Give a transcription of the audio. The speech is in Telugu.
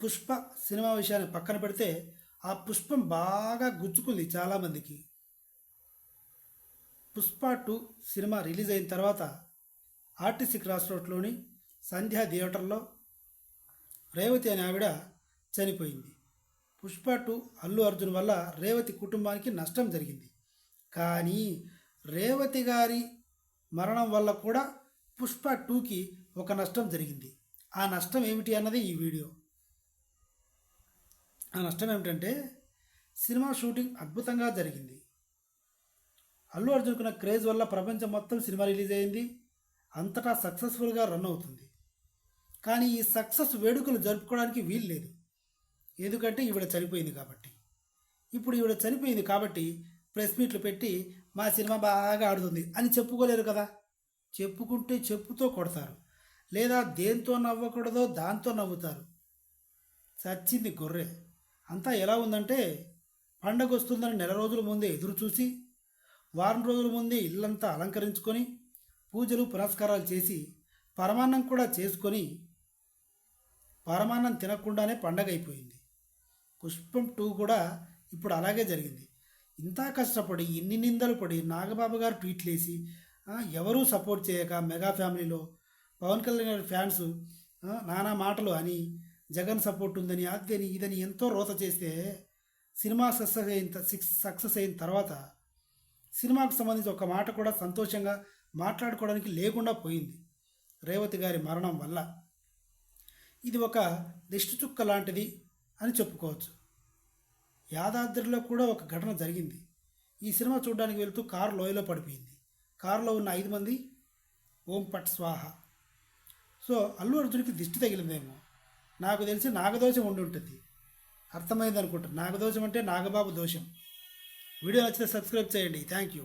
పుష్ప సినిమా విషయాన్ని పక్కన పెడితే ఆ పుష్పం బాగా గుచ్చుకుంది చాలామందికి. పుష్ప టూ సినిమా రిలీజ్ అయిన తర్వాత ఆర్టీసీ క్రాస్ రోడ్లోని సంధ్యా థియేటర్లో రేవతి అనే ఆవిడ చనిపోయింది. పుష్ప టూ అల్లు అర్జున్ వల్ల రేవతి కుటుంబానికి నష్టం జరిగింది. కానీ రేవతి గారి మరణం వల్ల కూడా పుష్ప టూకి ఒక నష్టం జరిగింది. ఆ నష్టం ఏమిటి అన్నది ఈ వీడియో. ఆ నష్టం ఏమిటంటే సినిమా షూటింగ్ అద్భుతంగా జరిగింది. అల్లు అర్జున్కున్న క్రేజ్ వల్ల ప్రపంచం మొత్తం సినిమా రిలీజ్ అయింది. అంతటా సక్సెస్ఫుల్గా రన్ అవుతుంది. కానీ ఈ సక్సెస్ వేడుకలు జరుపుకోవడానికి వీలు లేదు. ఎందుకంటే ఈవిడ చనిపోయింది కాబట్టి. ఇప్పుడు ఈవిడ చనిపోయింది కాబట్టి ప్రెస్ మీట్లు పెట్టి మా సినిమా బాగా ఆడుతుంది అని చెప్పుకోలేరు కదా. చెప్పుకుంటే చెప్పుతో కొడతారు. లేదా దేంతో నవ్వకూడదో దాంతో నవ్వుతారు. చచ్చింది గొర్రె. అంతా ఎలా ఉందంటే పండగ వస్తుందని నెల రోజుల ముందే ఎదురు చూసి వారం రోజుల ముందే ఇల్లంతా అలంకరించుకొని పూజలు పురస్కారాలు చేసి పరమాన్నం కూడా చేసుకొని పరమాన్నం తినకుండానే పండగ అయిపోయింది పుష్పం టూ కూడా ఇప్పుడు అలాగే జరిగింది. ఇంత కష్టపడి ఇన్ని నిందలు పడి నాగబాబు గారు ట్వీట్లు వేసి ఎవరూ సపోర్ట్ చేయక మెగా ఫ్యామిలీలో పవన్ కళ్యాణ్ గారి ఫ్యాన్స్ నానా మాటలు అని జగన్ సపోర్ట్ ఉందని అదని ఇదని ఎంతో రోత చేస్తే సినిమా సక్సెస్ అయిన సక్సెస్ అయిన తర్వాత సినిమాకు సంబంధించి ఒక మాట కూడా సంతోషంగా మాట్లాడుకోవడానికి లేకుండా పోయింది రేవతి గారి మరణం వల్ల. ఇది ఒక దిష్టి చుక్క లాంటిది అని చెప్పుకోవచ్చు. యాదాద్రిలో కూడా ఒక ఘటన జరిగింది. ఈ సినిమా చూడడానికి వెళ్తూ కారు లోయలో పడిపోయింది. కారులో ఉన్న ఐదు మంది ఓం పట్ స్వాహ. సో అల్లు అర్జున్కి దిష్టి తగిలిందేమో. నాకు తెలిసి నాగదోషం ఉండి ఉంటుంది. అర్థమైంది అనుకుంటాను నాగదోషం అంటే నాగబాబు దోషం. వీడియో నచ్చితే సబ్స్క్రైబ్ చేయండి. Thank you